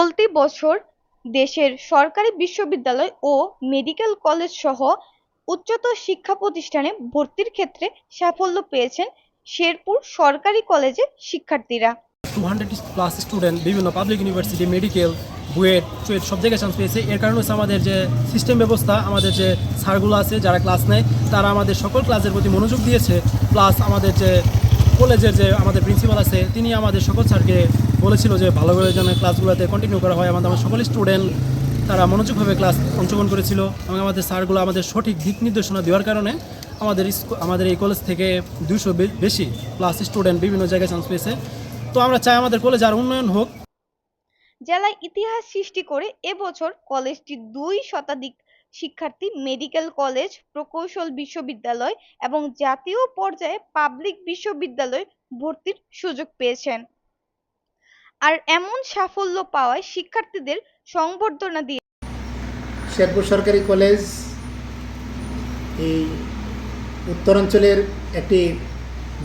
চলতি বছর দেশের সরকারি বিশ্ববিদ্যালয় ও মেডিকেল কলেজ সহ উচ্চতর শিক্ষা প্রতিষ্ঠানে ভর্তির ক্ষেত্রে সাফল্য পেয়েছেন শেরপুর সরকারি কলেজের শিক্ষার্থীরা। টু হান্ড্রেড প্লাস স্টুডেন্ট বিভিন্ন public university medical BUET, CUET সব জায়গায় চান্স পেয়েছে। এর কারণে হচ্ছে আমাদের যে সিস্টেম ব্যবস্থা, আমাদের যে স্যারগুলো আছে, যারা ক্লাস নেয়, তারা আমাদের সকল ক্লাসের প্রতি মনোযোগ দিয়েছে। প্লাস আমাদের যে কলেজের যে আমাদের প্রিন্সিপাল আছে, তিনি আমাদের সকল স্যারকে বলেছিল যে ভালো করে যেন ক্লাসগুলোতে কন্টিনিউ করা হয়। আমাদের আমার সকল স্টুডেন্ট তারা মনোযোগভাবে ক্লাস অংশগ্রহণ করেছিল এবং আমাদের স্যারগুলো আমাদের সঠিক দিক নির্দেশনা দেওয়ার কারণে আমাদের আমাদের এই কলেজ থেকে দুশো বেশি প্লাস স্টুডেন্ট বিভিন্ন জায়গায় চান্স পেয়েছে। তো আমরা চাই আমাদের কলেজ আর উন্নয়ন হোক। জেলায় ইতিহাস সৃষ্টি করে এবছর কলেজটি দুই শতাধিক শিক্ষার্থী মেডিকেল কলেজ প্রকৌশল বিশ্ববিদ্যালয় এবং জাতীয় পর্যায়ে পাবলিক বিশ্ববিদ্যালয়ে ভর্তির সুযোগ পেয়েছেন। আর এমন সাফল্য পাওয়ায় শিক্ষার্থীদের সংবর্ধনা দিয়ে শেরপুর সরকারি কলেজ এই উত্তরাঞ্চলের একটি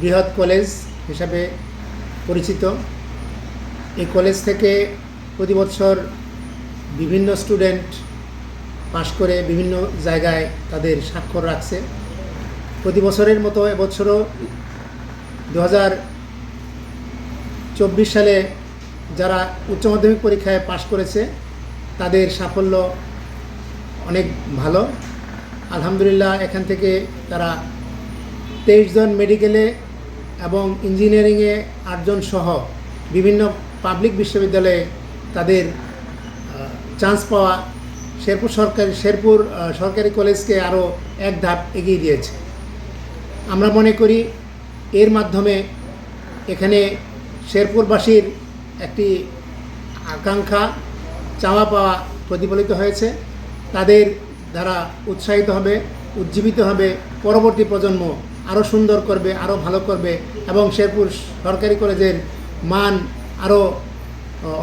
বৃহৎ কলেজ হিসাবে পরিচিত। এই কলেজ থেকে প্রতি বছর বিভিন্ন স্টুডেন্ট পাশ করে বিভিন্ন জায়গায় তাদের স্বাক্ষর রাখছে। প্রতি বছরের মতো এবছরও দু হাজার চব্বিশ সালে যারা উচ্চ মাধ্যমিক পরীক্ষায় পাশ করেছে, তাদের সাফল্য অনেক ভালো। আলহামদুলিল্লাহ, এখান থেকে তারা তেইশ জন মেডিকেলে এবং ইঞ্জিনিয়ারিংয়ে আটজন সহ বিভিন্ন পাবলিক বিশ্ববিদ্যালয়ে তাদের চান্স পাওয়া শেরপুর সরকারি শেরপুর সরকারি কলেজকে আরও এক ধাপ এগিয়ে দিয়েছে। আমরা মনে করি, এর মাধ্যমে এখানে শেরপুরবাসীর একটি আকাঙ্ক্ষা, চাওয়া পাওয়া প্রতিফলিত হয়েছে। তাদের দ্বারা উৎসাহিত হবে, উজ্জীবিত হবে। পরবর্তী প্রজন্ম আরও সুন্দর করবে আরও ভালো করবে এবং শেরপুর সরকারি কলেজের মান আরও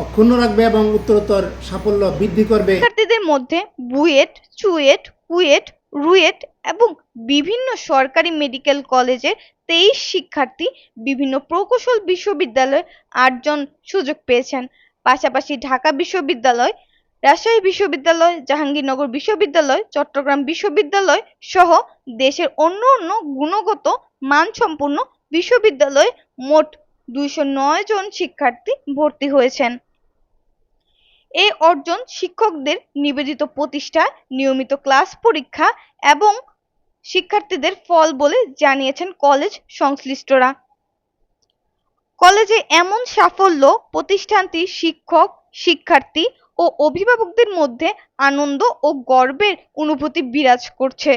অক্ষুণ্ণ রাখবে এবং উত্তরোত্তর সাফল্য বৃদ্ধি করবে। শিক্ষার্থীদের মধ্যে বুয়েট, চুয়েট কুয়েট রুয়েট এবং বিভিন্ন সরকারি মেডিকেল কলেজের তেইশ শিক্ষার্থী বিভিন্ন প্রকৌশল বিশ্ববিদ্যালয়ে আটজন সুযোগ পেয়েছেন। পাশাপাশি ঢাকা বিশ্ববিদ্যালয়, রাজশাহী বিশ্ববিদ্যালয়, জাহাঙ্গীরনগর বিশ্ববিদ্যালয়, চট্টগ্রাম বিশ্ববিদ্যালয় সহ দেশের অন্য অন্য গুণগত মানসম্পন্ন বিশ্ববিদ্যালয়ে মোট দুইশো নয় জন শিক্ষার্থী ভর্তি হয়েছেন। এই অর্জন শিক্ষকদের নিবেদিত প্রতিষ্ঠা, নিয়মিত ক্লাস পরীক্ষা এবং শিক্ষার্থীদের ফল বলে জানিয়েছেন কলেজ সংশ্লিষ্টরা। কলেজে এমন সাফল্য প্রতিষ্ঠানটি শিক্ষক, শিক্ষার্থী ও অভিভাবকদের মধ্যে আনন্দ ও গর্বের অনুভূতি বিরাজ করছে।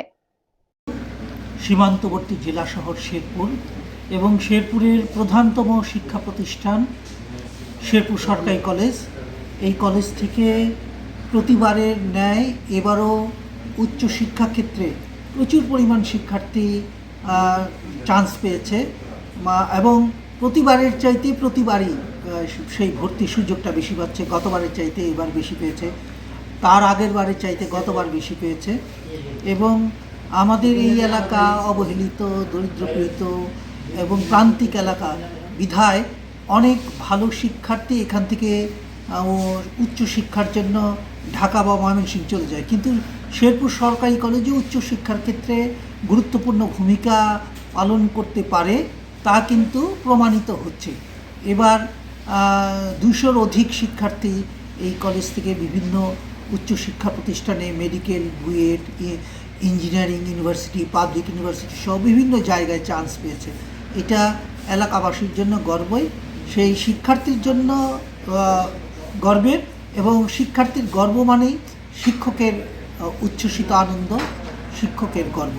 সীমান্তবর্তী জেলা শহর শেরপুর এবং শেরপুরের প্রধানতম শিক্ষা প্রতিষ্ঠান শেরপুর সরকারি কলেজ। এই কলেজ থেকে প্রতিবারের ন্যায় এবারও উচ্চশিক্ষা ক্ষেত্রে প্রচুর পরিমাণ শিক্ষার্থী চান্স পেয়েছে। এবং প্রতিবারের চাইতে প্রতিবারই সেই ভর্তির সুযোগটা বেশি পাচ্ছে, গতবারের চাইতে এবার বেশি পেয়েছে। তার আগের বারের চাইতে গতবার বেশি পেয়েছে। এবং আমাদের এই এলাকা অবহেলিত, দরিদ্রপীড়িত এবং প্রান্তিক এলাকা বিধায় অনেক ভালো শিক্ষার্থী এখান থেকে ও উচ্চশিক্ষার জন্য ঢাকা বা ময়মনসিংহ চলে যায়। কিন্তু শেরপুর সরকারি কলেজে উচ্চশিক্ষার ক্ষেত্রে গুরুত্বপূর্ণ ভূমিকা পালন করতে পারে, তা কিন্তু প্রমাণিত হচ্ছে। এবার দুশোর অধিক শিক্ষার্থী এই কলেজ থেকে বিভিন্ন উচ্চশিক্ষা প্রতিষ্ঠানে medical, BUET engineering university, public university সহ বিভিন্ন জায়গায় চান্স পেয়েছে। এটা এলাকাবাসীর জন্য গর্বই। সেই শিক্ষার্থীর জন্য গর্বের এবং শিক্ষার্থীর গর্ব মানেই শিক্ষকের উচ্ছ্বসিত আনন্দ শিক্ষকের গর্ব।